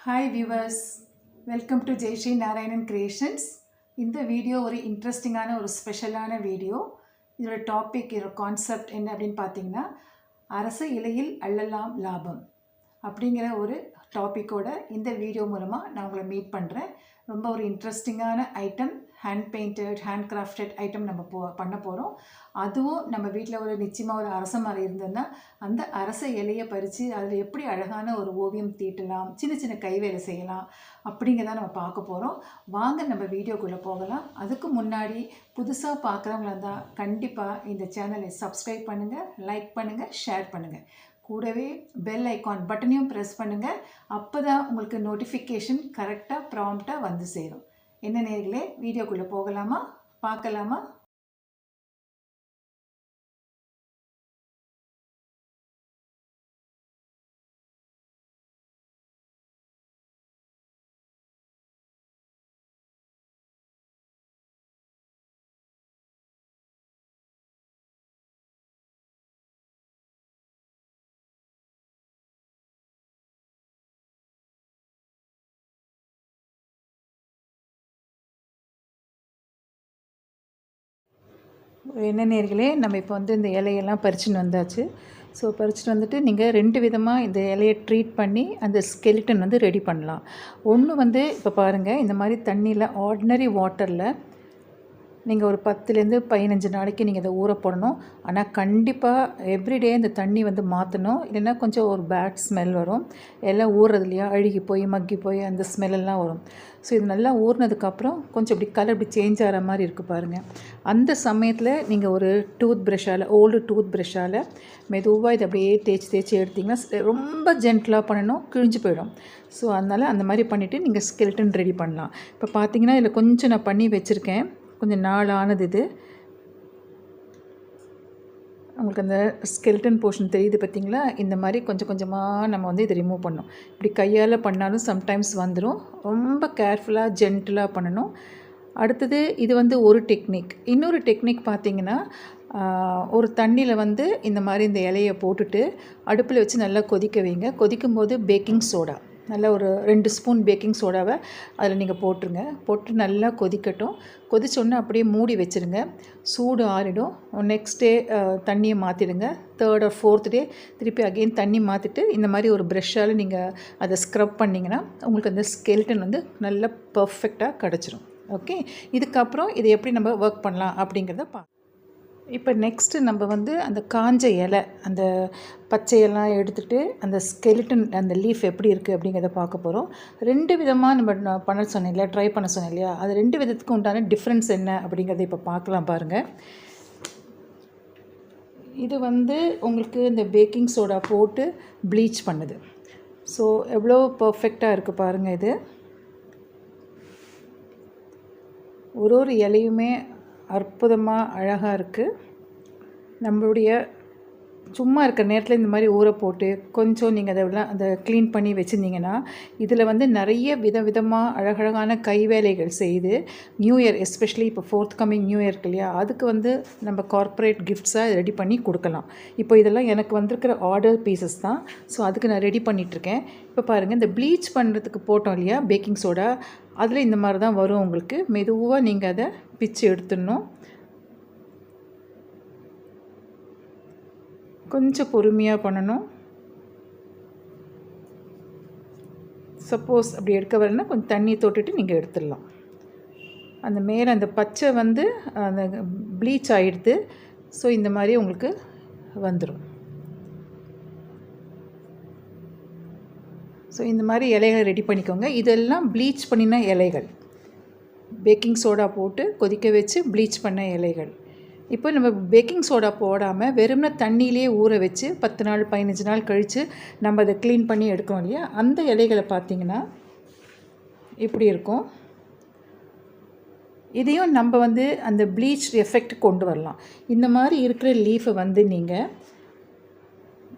Hi viewers welcome to Jaishree Narayanan creations இந்த video ஒரு இன்ட்ரெஸ்டிங்கான ஒரு ஸ்பெஷலான வீடியோ இதோட டாபிக் இதோட கான்செப்ட் என்ன அப்படின்னு பார்த்தீங்கன்னா அரசு இலையில் அள்ளலாம் லாபம் அப்படிங்கிற ஒரு டாப்பிக்கோட இந்த வீடியோ மூலமாக நான் உங்களை மீட் பண்ணுறேன் ரொம்ப ஒரு இன்ட்ரெஸ்டிங்கான item hand painted hand crafted item நம்ம போ பண்ண போகிறோம் அதுவும் நம்ம வீட்டில் ஒரு நிச்சயமாக ஒரு அரச மரம் இருந்ததுன்னா அந்த அரச இலையை பறித்து அதில் எப்படி அழகான ஒரு ஓவியம் தீட்டலாம் சின்ன சின்ன கைவேலை செய்யலாம் அப்படிங்கிறத நம்ம பார்க்க போகிறோம் வாங்க நம்ம வீடியோக்குள்ளே போகலாம். அதுக்கு முன்னாடி புதுசாக பார்க்குறவங்களா இருந்தால் கண்டிப்பாக இந்த சேனலை சப்ஸ்கிரைப் பண்ணுங்கள் லைக் பண்ணுங்கள் ஷேர் பண்ணுங்கள் கூடவே பெல் ஐக்கான் பட்டனையும் ப்ரெஸ் பண்ணுங்கள் அப்போ தான் உங்களுக்கு நோட்டிஃபிகேஷன் கரெக்டாக ப்ராம்ப்டாக வந்து சேரும். என்ன நேர்களே வீடியோக்குள்ளே போகலாமா? பார்க்கலாமா? என்ன நேர்களே நம்ம இப்போ வந்து இந்த இலையெல்லாம் பறிச்சுன்னு வந்தாச்சு. ஸோ பறிச்சுட்டு வந்துட்டு நீங்கள் ரெண்டு விதமாக இந்த இலையை ட்ரீட் பண்ணி அந்த ஸ்கெலிட்டன் வந்து ரெடி பண்ணலாம். ஒன்று வந்து இப்போ பாருங்கள் இந்த மாதிரி தண்ணியில் ஆர்டினரி வாட்டரில் நீங்கள் ஒரு பத்துலேருந்து பதினஞ்சு நாளைக்கு நீங்கள் இதை ஊற போடணும். ஆனால் கண்டிப்பாக எவ்ரிடே இந்த தண்ணி வந்து மாற்றணும் இல்லைன்னா கொஞ்சம் ஒரு பேட் ஸ்மெல் வரும். எல்லாம் ஊறுறதுலையா அழுகி போய் மக்கி போய் அந்த ஸ்மெல்லெல்லாம் வரும். ஸோ இது நல்லா ஊறினதுக்கப்புறம் கொஞ்சம் இப்படி கலர் இப்படி சேஞ்ச் ஆகிற மாதிரி இருக்குது பாருங்கள் அந்த சமயத்தில் நீங்கள் ஒரு டூத் ப்ரஷ்ஷால் ஓல்டு டூத் ப்ரஷ்ஷால் மெதுவாக இதை அப்படியே தேய்ச்சி தேய்ச்சி எடுத்திங்கன்னா ரொம்ப ஜென்டலாக பண்ணணும். கிழிஞ்சு போயிடும். ஸோ அதனால் அந்த மாதிரி பண்ணிவிட்டு நீங்கள் ஸ்கெல்டன் ரெடி பண்ணலாம். இப்போ பார்த்தீங்கன்னா இதில் கொஞ்சம் நான் பண்ணி வச்சுருக்கேன். கொஞ்சம் நாள் ஆனது இது. உங்களுக்கு அந்த ஸ்கெல்டன் போர்ஷன் தெரியுது பார்த்தீங்களா? இந்த மாதிரி கொஞ்சம் கொஞ்சமாக நம்ம வந்து இதை ரிமூவ் பண்ணணும். இப்படி கையால் பண்ணாலும் சம்டைம்ஸ் வந்துடும் ரொம்ப கேர்ஃபுல்லாக ஜென்டிலாக பண்ணணும். அடுத்தது இது வந்து ஒரு டெக்னிக் இன்னொரு டெக்னிக் பார்த்தீங்கன்னா ஒரு தண்ணியில் வந்து இந்த மாதிரி இந்த இலையை போட்டுட்டு அடுப்பில் வச்சு நல்லா கொதிக்க வைங்க. கொதிக்கும் போது பேக்கிங் சோடா நல்ல ஒரு ரெண்டு ஸ்பூன் பேக்கிங் சோடாவை அதில் நீங்கள் போட்டுருங்க. போட்டு நல்லா கொதிக்கட்டும். கொதிச்சோடனே அப்படியே மூடி வச்சுருங்க. சூடு ஆறிடும். நெக்ஸ்ட் டே தண்ணியை மாற்றிடுங்க தேர்ட் ஆர் ஃபோர்த் டே திருப்பி அகெயின் தண்ணி மாற்றிட்டு இந்த மாதிரி ஒரு ப்ரெஷ்ஷால் நீங்கள் அதை ஸ்க்ரப் பண்ணிங்கன்னா உங்களுக்கு அந்த ஸ்கெல்டன் வந்து நல்லா பர்ஃபெக்டாக கிடச்சிரும். ஓகே இதுக்கப்புறம் இதை எப்படி நம்ம ஒர்க் பண்ணலாம் அப்படிங்கிறத பா இப்போ நெக்ஸ்ட்டு நம்ம வந்து அந்த காஞ்ச இலை அந்த பச்சையெல்லாம் எடுத்துகிட்டு அந்த ஸ்கெலிட்டன் அந்த லீஃப் எப்படி இருக்குது அப்படிங்கிறத பார்க்க போகிறோம் ரெண்டு விதமாக நம்ம பண்ண சொன்னேன் இல்லையா? ட்ரை பண்ண சொன்னேன் இல்லையா? அது ரெண்டு விதத்துக்கு உண்டான டிஃப்ரென்ஸ் என்ன அப்படிங்கிறத இப்போ பார்க்கலாம் பாருங்கள் இது வந்து உங்களுக்கு இந்த பேக்கிங் சோடா போட்டு ப்ளீச் பண்ணுது. ஸோ எவ்வளோ பர்ஃபெக்டாக இருக்குது பாருங்கள் இது. ஒரு ஒரு இலையுமே அற்புதமாக அழகாக இருக்குது நம்மளுடைய சும்மா இருக்கிற நேரத்தில் இந்த மாதிரி ஊற போட்டு கொஞ்சம் நீங்கள் அதை அதை க்ளீன் பண்ணி வச்சுருந்தீங்கன்னா இதில் வந்து நிறைய வித விதமாக அழகழகான கைவேலைகள் செய்து நியூ இயர் எஸ்பெஷலி இப்போ ஃபோர்த் கம்மிங் நியூ இயர்க்கு இல்லையா அதுக்கு வந்து நம்ம கார்ப்பரேட் கிஃப்ட்ஸாக ரெடி பண்ணி கொடுக்கலாம். இப்போ இதெல்லாம் எனக்கு வந்திருக்கிற ஆர்டர் பீசஸ் தான். ஸோ அதுக்கு நான் ரெடி பண்ணிகிட்ருக்கேன் இப்போ பாருங்கள் இந்த ப்ளீச் பண்ணுறதுக்கு போட்டோம் இல்லையா பேக்கிங் சோடா அதில் இந்த மாதிரி தான் வரும் உங்களுக்கு. மெதுவாக நீங்கள் அதை பிச்சு எடுத்துடணும். கொஞ்சம் பொறுமையாக பண்ணணும். சப்போஸ் அப்படி எடுக்க வரலன்னா கொஞ்சம் தண்ணி தொட்டுட்டு நீங்கள் எடுத்துடலாம். அந்த மேலே அந்த பச்சை வந்து அந்த ப்ளீச் ஆகிடுது ஸோ இந்த மாதிரி உங்களுக்கு வந்துடும் ஸோ இந்த மாதிரி இலைகளை ரெடி பண்ணிக்கோங்க. இதெல்லாம் ப்ளீச் பண்ணின இலைகள். பேக்கிங் சோடா போட்டு கொதிக்க வச்சு ப்ளீச் பண்ண இலைகள். இப்போ நம்ம பேக்கிங் சோடா போடாமல் வெறும்ன தண்ணியிலே ஊற வச்சு பத்து நாள் பதினஞ்சு நாள் கழித்து நம்ம அதை க்ளீன் பண்ணி எடுக்கிறோம் இல்லையா? அந்த இலைகளை பார்த்திங்கன்னா இப்படி இருக்கும். இதையும் நம்ம வந்து அந்த ப்ளீச் எஃபெக்ட் கொண்டு வரலாம். இந்த மாதிரி இருக்கிற லீஃபை வந்து நீங்கள்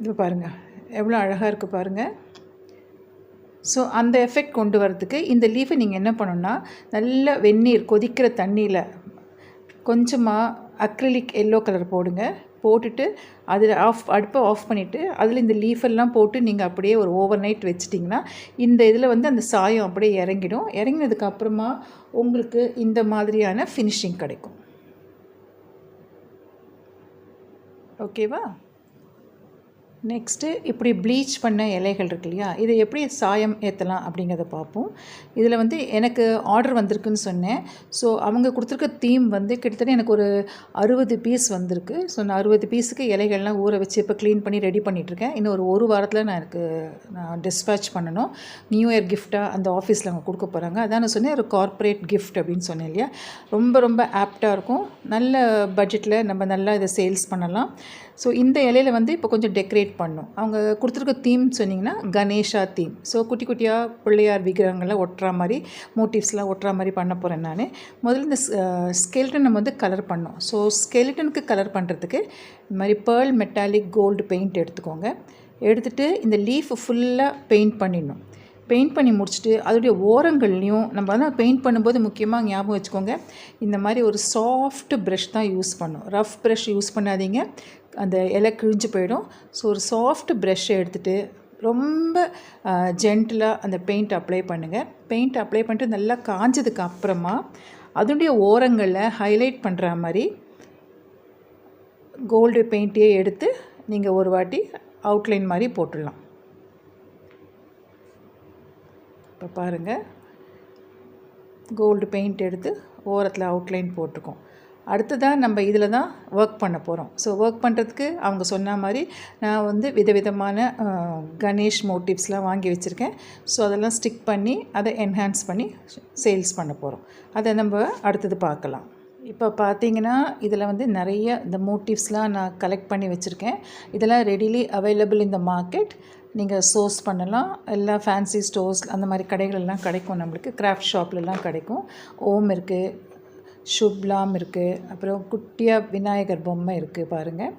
இது பாருங்கள் எவ்வளோ அழகாக இருக்குது பாருங்கள் ஸோ அந்த எஃபெக்ட் கொண்டு வரதுக்கு இந்த லீஃபை நீங்கள் என்ன பண்ணணும்னா நல்ல வெந்நீர் கொதிக்கிற தண்ணியில் கொஞ்சமாக அக்ரிலிக் எல்லோ கலர் போடுங்க. போட்டுட்டு அதில் ஆஃப் அடுப்பை ஆஃப் பண்ணிவிட்டு அதில் இந்த லீஃப் எல்லாம் போட்டு நீங்கள் அப்படியே ஒரு ஓவர் நைட் வச்சிட்டிங்கன்னா இந்த இதில் வந்து அந்த சாயம் அப்படியே இறங்கிடும். இறங்கினதுக்கப்புறமா உங்களுக்கு இந்த மாதிரியான ஃபினிஷிங் கிடைக்கும். ஓகேவா நெக்ஸ்ட்டு இப்படி ப்ளீச் பண்ண இலைகள் இருக்கு இல்லையா? இதை எப்படி சாயம் ஏற்றலாம் அப்படிங்கிறத பார்ப்போம். இதில் வந்து எனக்கு ஆர்டர் வந்திருக்குன்னு சொன்னேன். ஸோ அவங்க கொடுத்துருக்க தீம் வந்து கிட்டத்தட்ட எனக்கு ஒரு அறுபது பீஸ் வந்திருக்கு. ஸோ நான் அறுபது பீஸுக்கு இலைகள்லாம் ஊற வச்சு இப்போ க்ளீன் பண்ணி ரெடி பண்ணிகிட்ருக்கேன் இன்னும் ஒரு ஒரு வாரத்தில் நான் எனக்கு நான் டிஸ்பேச் பண்ணணும். நியூ இயர் கிஃப்டாக அந்த ஆஃபீஸில் அவங்க கொடுக்க போகிறாங்க அதான் நான் சொன்னேன் ஒரு கார்ப்பரேட் கிஃப்ட் அப்படின்னு சொன்னேன் இல்லையா? ரொம்ப ரொம்ப ஆப்டாக இருக்கும். நல்ல பட்ஜெட்டில் நம்ம நல்லா இதை சேல்ஸ் பண்ணலாம். ஸோ இந்த இலையில வந்து இப்போ கொஞ்சம் டெக்கரேட் பண்ணும். அவங்க கொடுத்துருக்க தீம் சொன்னிங்கன்னா கணேஷா தீம் ஸோ குட்டி குட்டியாக பிள்ளையார் விக்கிரகங்களை ஒட்டுற மாதிரி மோட்டிவ்ஸ்லாம் ஒட்டுற மாதிரி பண்ண போகிறேன் நான். முதல்ல இந்த ஸ்கெல்டன் நம்ம வந்து கலர் பண்ணோம். ஸோ ஸ்கெல்டனுக்கு கலர் பண்ணுறதுக்கு இந்த மாதிரி பேர்ல் மெட்டாலிக் கோல்டு பெயிண்ட் எடுத்துக்கோங்க. எடுத்துகிட்டு இந்த லீஃப் ஃபுல்லாக பெயிண்ட் பண்ணிடணும். பெயிண்ட் பண்ணி முடிச்சுட்டு அதோடைய ஓரங்கள்லையும் நம்ம வந்து பெயிண்ட் பண்ணும்போது முக்கியமாக ஞாபகம் வச்சுக்கோங்க. இந்த மாதிரி ஒரு சாஃப்ட் ப்ரஷ் தான் யூஸ் பண்ணும். ரஃப் ப்ரஷ் யூஸ் பண்ணாதீங்க. அந்த இலை கிழிஞ்சு போயிடும். ஸோ ஒரு சாஃப்ட் ப்ரெஷ்ஷை எடுத்துகிட்டு ரொம்ப ஜென்டிலாக அந்த பெயிண்ட் அப்ளை பண்ணுங்கள் பெயிண்ட் அப்ளை பண்ணிட்டு நல்லா காஞ்சதுக்கு அப்புறமா அதனுடைய ஓரங்களில் ஹைலைட் பண்ணுற மாதிரி கோல்டு பெயிண்ட்டையே எடுத்து நீங்கள் ஒரு வாட்டி அவுட்லைன் மாதிரி போட்டுடலாம். இப்போ பாருங்கள் கோல்டு பெயிண்ட் எடுத்து ஓரத்தில் அவுட்லைன் போட்டிருக்கோம். அடுத்ததாக நம்ம இதில் தான் ஒர்க் பண்ண போகிறோம் ஸோ ஒர்க் பண்ணுறதுக்கு அவங்க சொன்ன மாதிரி நான் வந்து விதவிதமான கணேஷ் மோட்டிவ்ஸ்லாம் வாங்கி வச்சுருக்கேன். ஸோ அதெல்லாம் ஸ்டிக் பண்ணி அதை என்ஹான்ஸ் பண்ணி சேல்ஸ் பண்ண போகிறோம் அதை நம்ம அடுத்தது பார்க்கலாம். இப்போ பார்த்தீங்கன்னா இதில் வந்து நிறைய இந்த மோட்டிவ்ஸ்லாம் நான் கலெக்ட் பண்ணி வச்சுருக்கேன். இதெல்லாம் ரெடிலி அவைலபிள் இந்த மார்க்கெட் நீங்கள் சோர்ஸ் பண்ணலாம். எல்லா ஃபேன்சி ஸ்டோர்ஸ் அந்த மாதிரி கடைகளெல்லாம் கிடைக்கும். நம்மளுக்கு கிராஃப்ட் ஷாப்லலாம் கிடைக்கும். ஓம் இருக்குது சுப்லாம் இருக்குது அப்புறம் குட்டியாக விநாயகர் பொம்மை இருக்குது பாருங்கள்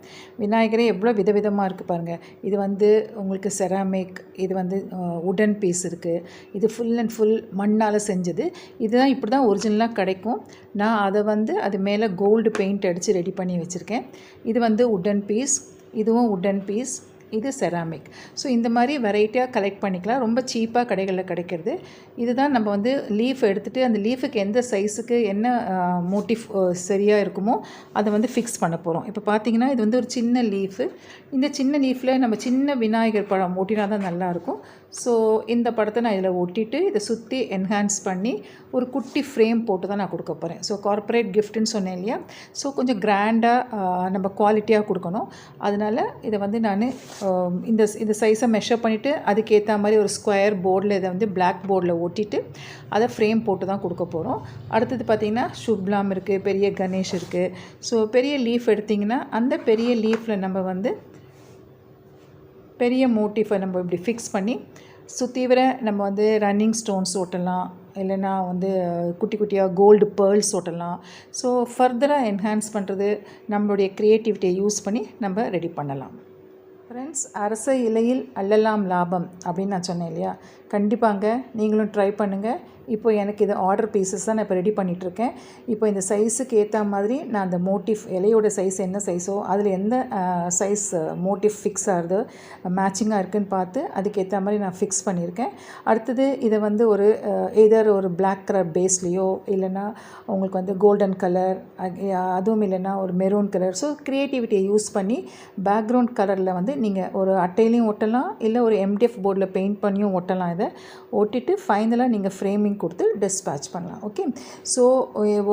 விநாயகரே எவ்வளோ விதவிதமாக இருக்குது பாருங்கள் இது வந்து உங்களுக்கு செராமிக் இது வந்து உடன் பீஸ் இருக்குது இது ஃபுல் அண்ட் ஃபுல் மண்ணால் செஞ்சது. இதுதான் இப்படி தான் ஒரிஜினலாக கிடைக்கும். நான் அதை வந்து அது மேலே கோல்டு பெயிண்ட் அடித்து ரெடி பண்ணி வச்சுருக்கேன். இது வந்து உடன் பீஸ் இதுவும் உடன் பீஸ் இது செராமிக் ஸோ இந்த மாதிரி வெரைட்டியாக கலெக்ட் பண்ணிக்கலாம். ரொம்ப சீப்பாக கடைகளில் கிடைக்கிறது. இதுதான் நம்ம வந்து லீஃப் எடுத்துகிட்டு அந்த லீஃபுக்கு எந்த சைஸுக்கு என்ன மோட்டிவ் சரியாக இருக்குமோ அதை வந்து ஃபிக்ஸ் பண்ண போகிறோம் இப்போ பார்த்தீங்கன்னா இது வந்து ஒரு சின்ன லீஃபு இந்த சின்ன லீஃபில் நம்ம சின்ன விநாயகர் பழம் ஓட்டினா தான் நல்லாயிருக்கும் ஸோ இந்த படத்தை நான் இதில் ஒட்டிட்டு இதை சுற்றி என்ஹான்ஸ் பண்ணி ஒரு குட்டி ஃப்ரேம் போட்டு தான் நான் கொடுக்க போகிறேன் ஸோ கார்ப்பரேட் கிஃப்ட்டுன்னு சொன்னேன் இல்லையா? ஸோ கொஞ்சம் கிராண்டாக நம்ம குவாலிட்டியாக கொடுக்கணும். அதனால் இதை வந்து நான் இந்த இந்த சைஸை மெஷர் பண்ணிவிட்டு அதுக்கேற்ற மாதிரி ஒரு ஸ்கொயர் போர்டில் இதை வந்து பிளாக் போர்டில் ஒட்டிட்டு அதை ஃப்ரேம் போட்டு தான் கொடுக்க போகிறோம் அடுத்தது பார்த்திங்கன்னா சுப்லாம் இருக்குது பெரிய கணேஷ் இருக்குது ஸோ பெரிய லீஃப் எடுத்திங்கன்னா அந்த பெரிய லீஃபில் நம்ம வந்து பெரிய மோட்டிஃபை நம்ம இப்படி ஃபிக்ஸ் பண்ணி சுற்றி வர நம்ம வந்து ரன்னிங் ஸ்டோன்ஸ் ஓட்டலாம் இல்லைன்னா வந்து குட்டி குட்டியாக கோல்டு பேர்ல்ஸ் ஓட்டலாம். ஸோ ஃபர்தராக என்ஹான்ஸ் பண்ணுறது நம்மளுடைய க்ரியேட்டிவிட்டியை யூஸ் பண்ணி நம்ம ரெடி பண்ணலாம். ஃப்ரெண்ட்ஸ் அரச இலையில் அல்லலாம் லாபம் அப்படின்னு நான் சொன்னேன் இல்லையா? கண்டிப்பாங்க. நீங்களும் ட்ரை பண்ணுங்கள் இப்போ எனக்கு இது ஆர்டர் பீசஸ் தான் நான் இப்போ ரெடி பண்ணிகிட்ருக்கேன் இப்போ இந்த சைஸுக்கு ஏற்ற மாதிரி நான் அந்த மோட்டிவ் இலையோட சைஸ் என்ன சைஸோ அதில் எந்த சைஸ் மோட்டிவ் ஃபிக்ஸ் ஆகுது மேட்சிங்காக இருக்குதுன்னு பார்த்து அதுக்கேற்ற மாதிரி நான் ஃபிக்ஸ் பண்ணியிருக்கேன். அடுத்தது இதை வந்து ஒரு எதர் ஒரு பிளாக் கலர் பேஸ்லேயோ இல்லைன்னா உங்களுக்கு வந்து கோல்டன் கலர் அதுவும் இல்லைன்னா ஒரு மெரூன் கலர் ஸோ க்ரியேட்டிவிட்டியை யூஸ் பண்ணி பேக்ரவுண்ட் கலரில் வந்து நீங்கள் ஒரு அட்டையிலையும் ஒட்டலாம் இல்லை ஒரு எம்டிஎஃப் போர்டில் பெயிண்ட் பண்ணியும் ஒட்டலாம். அதை ஒட்டிட்டு ஃபைனலாக நீங்கள் ஃப்ரேமிங் கொடுத்து டிஸ்பேட்ச் பண்ணலாம். ஓகே ஸோ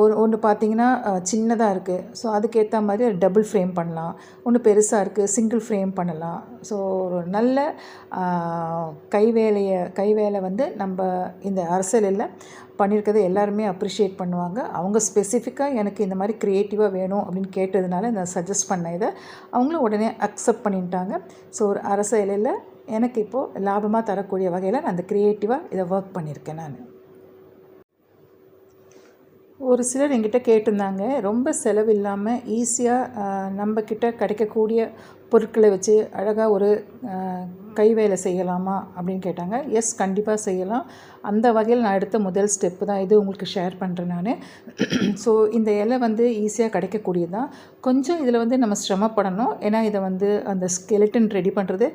ஒரு ஒன்று பார்த்தீங்கன்னா சின்னதாக இருக்குது ஸோ அதுக்கேற்ற மாதிரி டபுள் ஃப்ரேம் பண்ணலாம். ஒன்று பெருசாக இருக்குது சிங்கிள் ஃப்ரேம் பண்ணலாம். ஸோ ஒரு நல்ல கைவேலையை கைவேலை வந்து நம்ம இந்த அரசியலில் பண்ணியிருக்கதை எல்லாருமே அப்ரிஷியேட் பண்ணுவாங்க. அவங்க ஸ்பெசிஃபிக்காக எனக்கு இந்த மாதிரி க்ரியேட்டிவாக வேணும் அப்படின்னு கேட்டதுனால நான் சஜஸ்ட் பண்ண இதை. அவங்களும் உடனே அக்செப்ட் பண்ணிட்டாங்க. ஸோ ஒரு அரச இலையில் எனக்கு இப்போது லாபமாக தரக்கூடிய வகையில் நான் அந்த க்ரியேட்டிவாக இதை ஒர்க் பண்ணியிருக்கேன் நான். ஒரு சிலர் எங்கிட்ட கேட்டிருந்தாங்க ரொம்ப செலவு இல்லாமல் ஈஸியாக நம்மக்கிட்ட கிடைக்கக்கூடிய பொருட்களை வச்சு அழகாக ஒரு கை வேலை செய்யலாமா அப்படின்னு கேட்டாங்க. எஸ் கண்டிப்பாக செய்யலாம். அந்த வகையில் நான் எடுத்த முதல் ஸ்டெப்பு தான் இது உங்களுக்கு ஷேர் பண்ணுறேன் நான். ஸோ இந்த இலை வந்து ஈஸியாக கிடைக்கக்கூடியது தான் கொஞ்சம் இதில் வந்து நம்ம சிரமப்படணும். ஏன்னா இதை வந்து அந்த ஸ்கெலட்டன் ரெடி பண்ணுறது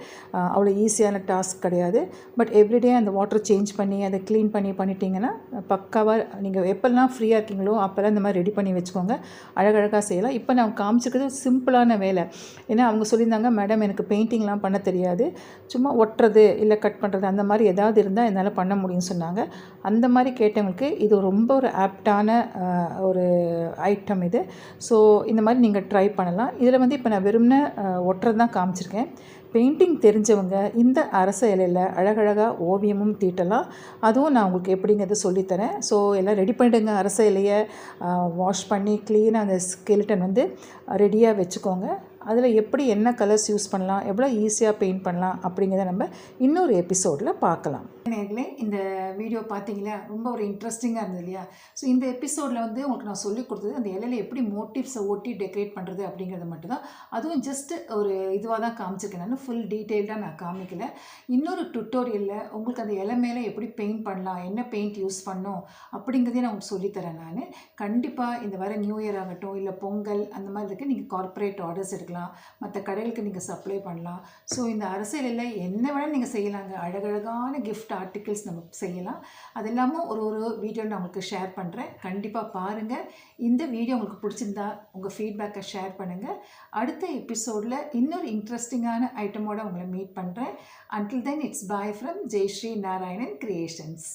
அவ்வளோ ஈஸியான டாஸ்க் கிடையாது. பட் எவ்ரிடே அந்த வாட்டர் சேஞ்ச் பண்ணி அதை க்ளீன் பண்ணி பண்ணிட்டீங்கன்னா பக்காவாக நீங்கள் எப்போல்லாம் ஃப்ரீயாக இருக்கீங்களோ அப்போல்லாம் இந்த மாதிரி ரெடி பண்ணி வச்சுக்கோங்க. அழகழகாக செய்யலாம். இப்போ நான் காமிச்சிருக்கிறது சிம்பிளான வேலை. ஏன்னா அவங்க சொல்லியிருந்தாங்க மேடம் எனக்கு பெயிண்டிங்லாம் பண்ண தெரியாது. சும்மா ஒட்டுறது இல்லை கட் பண்ணுறது அந்த மாதிரி ஏதாவது இருந்தால் என்னால் பண்ண முடியும்னு சொன்னாங்க. அந்த மாதிரி கேட்டவங்களுக்கு இது ரொம்ப ஒரு ஆப்டான ஒரு ஐட்டம் இது. ஸோ இந்த மாதிரி நீங்கள் ட்ரை பண்ணலாம். இதில் வந்து இப்போ நான் வெறும்னே ஒட்டுறது தான் காமிச்சிருக்கேன். பெயிண்டிங் தெரிஞ்சவங்க இந்த அரச இலையில் அழகழகாக ஓவியமும் தீட்டலாம். அதுவும் நான் உங்களுக்கு எப்படிங்கிறத சொல்லித்தரேன். ஸோ எல்லாம் ரெடி பண்ணிடுங்க அரச இலையை. வாஷ் பண்ணி க்ளீனாக அந்த ஸ்கெலிட்டன் வந்து ரெடியாக வச்சுக்கோங்க. அதில் எப்படி என்ன கலர்ஸ் யூஸ் பண்ணலாம் எவ்வளோ ஈஸியாக பெயிண்ட் பண்ணலாம் அப்படிங்கிறத நம்ம இன்னொரு எபிசோடில் பார்க்கலாம். நேர்களே இந்த வீடியோ பார்த்தீங்களா? ரொம்ப ஒரு இன்ட்ரெஸ்டிங்காக இருந்தது இல்லையா? ஸோ இந்த எபிசோடில் வந்து உங்களுக்கு நான் சொல்லிக் கொடுத்தது அந்த இலையில எப்படி மோட்டிவ்ஸை ஒட்டி டெக்கரேட் பண்ணுறது அப்படிங்கிறது மட்டும்தான் அதுவும் ஜஸ்ட் ஒரு இதுவாக தான் காமிச்சிருக்கேன். நான் ஃபுல் டீட்டெயில்டாக நான் காமிக்கல. இன்னொரு டுட்டோரியலில் உங்களுக்கு அந்த இலை மேலே எப்படி பெயிண்ட் பண்ணலாம் என்ன பெயிண்ட் யூஸ் பண்ணும் அப்படிங்கிறதையும் நான் உங்களுக்கு சொல்லித்தரேன் நான். கண்டிப்பாக இந்த வர நியூ இயர் ஆகட்டும் இல்லை பொங்கல் அந்த மாதிரி இருக்குது நீங்கள் கார்ப்பரேட் ஆர்டர்ஸ் எடுக்கலாம். மற்ற கடைகளுக்கு நீங்கள் சப்ளை பண்ணலாம். ஸோ இந்த அரசியலில் என்ன வேணால் நீங்கள் செய்யலாங்க. அழகழகான கிஃப்ட் ஆர்டிகிள்ஸ் நம்ம செய்யலாம். அது இல்லாமல் ஒரு ஒரு வீடியோ நான் உங்களுக்கு ஷேர் பண்ணுறேன் கண்டிப்பாக பாருங்கள் இந்த வீடியோ உங்களுக்கு பிடிச்சிருந்தா உங்கள் ஃபீட்பேக்கை ஷேர் பண்ணுங்கள் அடுத்த எபிசோடில் இன்னொரு இன்ட்ரெஸ்டிங்கான ஐட்டமோடு உங்களை மீட் பண்ணுறேன் until then it's bye from Jayashree Narayanan creations